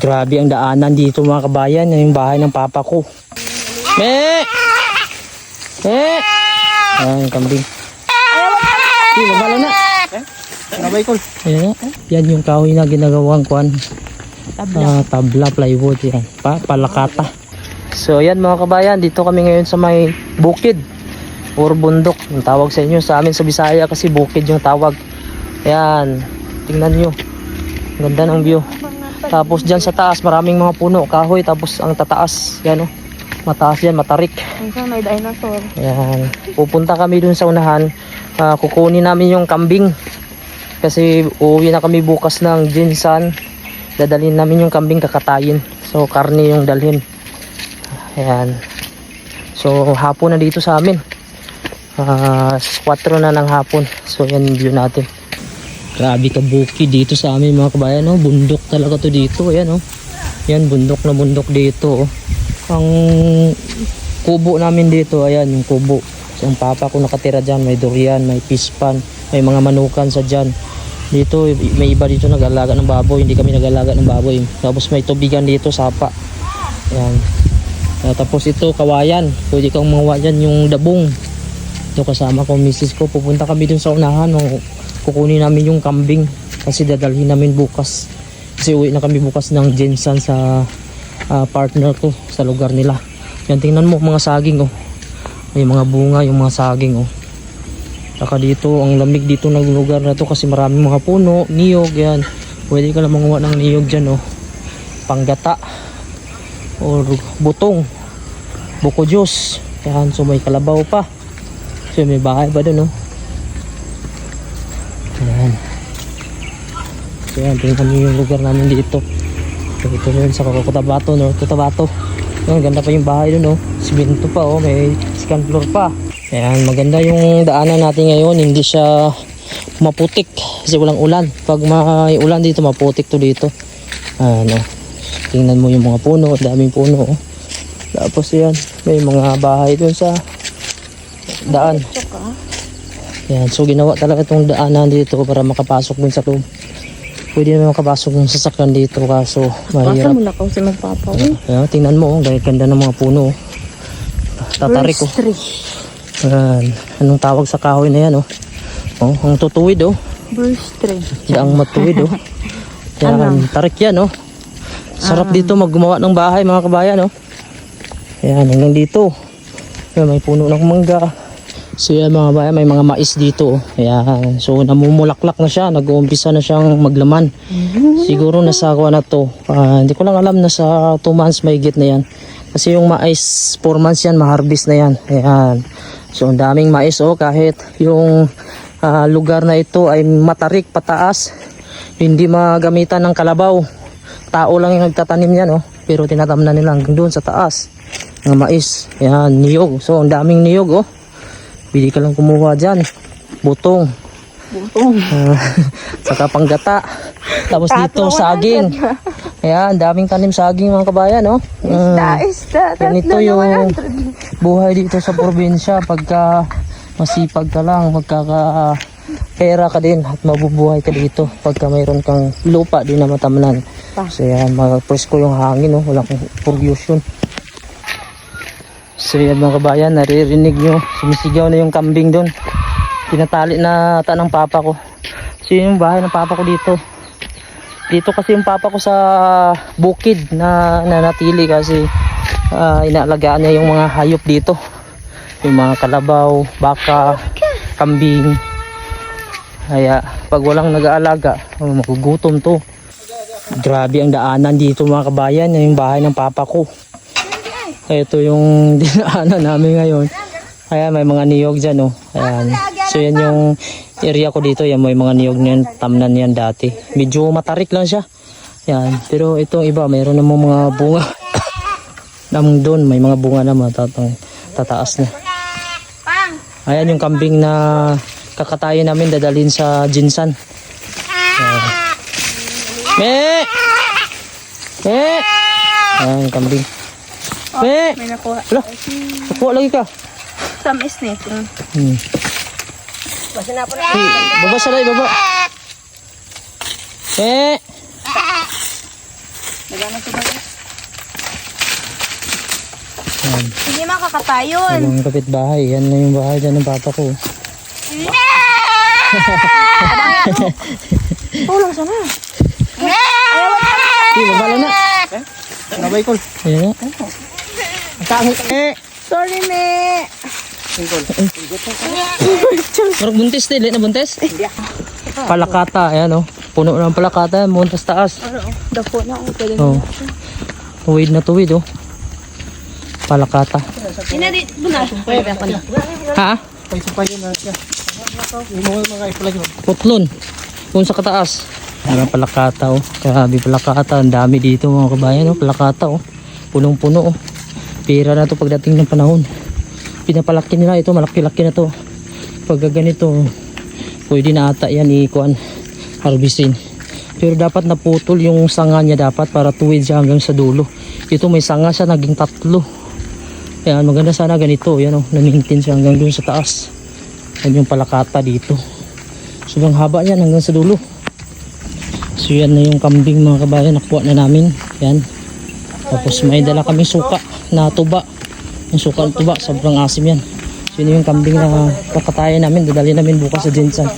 Grabe ang daanan dito mga kabayan. Yan yung bahay ng papa ko. Me! Me! Ayan, yung kambing. Hindi, magala na. Nabay ko. Ayan, yan yung kahoy na ginagawang kwan. Tabla. tabla, plywood yan. Pa, palakata. So yan mga kabayan, dito kami ngayon sa may bukid. Or bundok. Ang tawag sa inyo. Sa amin sa Bisaya kasi bukid yung tawag. Ayan. Tingnan nyo. Ganda ng view. Tapos dyan sa taas maraming mga puno, kahoy. Tapos ang tataas, yan o. Mataas yan, matarik. Minsan may dinosaur. Ayan. Pupunta kami dun sa unahan. Ah, kukunin namin yung kambing. Kasi uuwi na kami bukas ng Jinsan. Dadalhin namin yung kambing kakatayin. So karne yung dalhin. Ayan. So hapon na dito sa amin. Ah, 4 na ng hapon. So yan yung view natin. Grabe ka buki dito sa amin mga kabayan. No? Bundok talaga to dito. Ayan oh. Yan bundok na bundok dito. Oh. Ang kubo namin dito, ayan yung kubo. So, ang papa ko nakatira dyan, may durian, may pispan, may mga manukan sa dyan. Dito, may iba dito nag-alaga ng baboy, hindi kami nag-alaga ng baboy. Tapos may tubigan dito, sapa. Ayan. Ah, tapos ito, kawayan. Pwede kang mawa dyan yung dabong. Ito kasama ko, misis ko. Pupunta kami dun sa unahan. Mang- Kukunin namin yung kambing. Kasi dadalhin namin bukas. Kasi uwi na kami bukas ng Jensan sa ah, partner ko sa lugar nila. Yan, tingnan mo mga saging oh. May mga bunga yung mga saging oh. Saka dito, ang lamig dito ng lugar na to kasi maraming mga puno, niyog yan. Pwede ka lang manguha ng niyog dyan oh. Panggata. Or butong. Buko juice. Yan, so may kalabaw pa. So may bahay ba dun oh. Yan. So yan, tingnan nyo yung lugar namin dito. So, ito yun sa Cotabato, no? Cotabato. Yan, ganda pa yung bahay dun, no? Siminto pa, oh. May second floor pa. Ayan, maganda yung daanan natin ngayon. Hindi siya maputik kasi walang ulan. Pag may ulan dito, maputik to dito. Ano, tingnan mo yung mga puno. Daming puno, oh. Tapos yan, may mga bahay dun sa daan. Tsaka, Yan, so ginawa talaga itong daanan dito para makapasok dun sa loob. Pwede naman makapasok yung sasakyan dito kaso mahirap. mo na kasi magpapaw. Ayan, tingnan mo, oh, gaya ganda ng mga puno. oh. Tatarik oh. tree. Ayan, anong tawag sa kahoy na yan oh. Oh, ang tutuwid oh. Birch tree. Yang matuwid oh. Yan, tarik yan oh. Sarap dito maggumawa ng bahay mga kabayan oh. Ayan, hanggang dito. Ayan, may puno ng mangga. So yan mga bayan, may mga mais dito. Ayan, so namumulaklak na siya. Nag-uumpisa na siyang maglaman. Siguro nasa kuha na to. Ah, hindi ko lang alam, nasa 2 months may git na yan. Kasi yung mais, 4 months yan, ma-harvest na yan. Ayan. So ang daming mais oh, kahit yung ah, lugar na ito ay matarik pataas. Hindi magamitan ng kalabaw. Tao lang yung nagtatanim yan oh. Pero tinatam na nila hanggang doon sa taas. Mga mais. Ayan, niyog. So ang daming niyog oh. Bili ka lang kumuha dyan. Butong. Butong. Ah, saka panggata. Tapos dito saging. Ayan, daming tanim saging mga kabayan, no? Mm, Isda, isda. ganito yung buhay dito sa probinsya pagka masipag ka lang, magkaka pera ka din at mabubuhay ka dito pagka mayroon kang lupa din na matamnan. Pa. So yan, mag-presko yung hangin, no? Walang pollution. So yan mga kabayan, naririnig nyo, sumisigaw na yung kambing doon. Tinatali na ata ng papa ko. So yun yung bahay ng papa ko dito. Dito kasi yung papa ko sa bukid na nanatili kasi ah, inaalagaan niya yung mga hayop dito. Yung mga kalabaw, baka, kambing. Kaya pag walang nag-aalaga, oh, magugutom to. Grabe ang daanan dito mga kabayan, yung bahay ng papa ko. Ito yung dinaanan namin ngayon. Kaya may mga niyog dyan, oh. Ayan. So yan yung area ko dito. Yan may mga niyog na yan. Tamnan yan dati. Medyo matarik lang siya. Yan. Pero itong iba, mayroon namang mga bunga. Namang doon, may mga bunga naman. Tatang, tataas na. Ayan yung kambing na kakatayin namin dadalhin sa Jinsan. Ayan. Me! Me! Ayan, kambing. Me! May nakuha. Ala, nakuha lagi ka. Tamis nito. Hmm. Hey, baba sa lay, baba. Eh. Yan. Hindi makakatayon. Ibang kapitbahay. Yan na yung bahay dyan ng papa ko. Tulong sana. Hindi, babala na. Nabay kol. Ayan na. Tangi eh. Sorry, me. Parang buntis din. Late na buntis. Palakata. Ayan o. Puno ng palakata. Muntas taas. Ano? Dako na ako. Pwede Oh. Tuwid na tuwid oh. Palakata. Inadi, buna. Ha? Putlon. Kung sa kataas. Parang palakata oh. Grabe palakata. Ang dami dito mga kabayan oh. Palakata oh. Punong-puno oh. Pira na to pagdating ng panahon. Pinapalaki nila ito. Malaki-laki na to. Pag ganito, pwede na ata yan ikuan harvestin. Pero dapat naputol yung sanga niya dapat para tuwid siya hanggang sa dulo. Ito may sanga siya naging tatlo. Ayan, maganda sana ganito. Yan o, na-maintain siya hanggang dun sa taas. Yan yung palakata dito. Sobrang haba yan hanggang sa dulo. So yan na yung kambing mga kabayan. Nakuha na namin. Yan. Tapos may dala kami suka na tuba. Yung suka na tuba, sobrang asim yan. So yun yung kambing na kakatayan namin. Dadali namin bukas sa Jensan.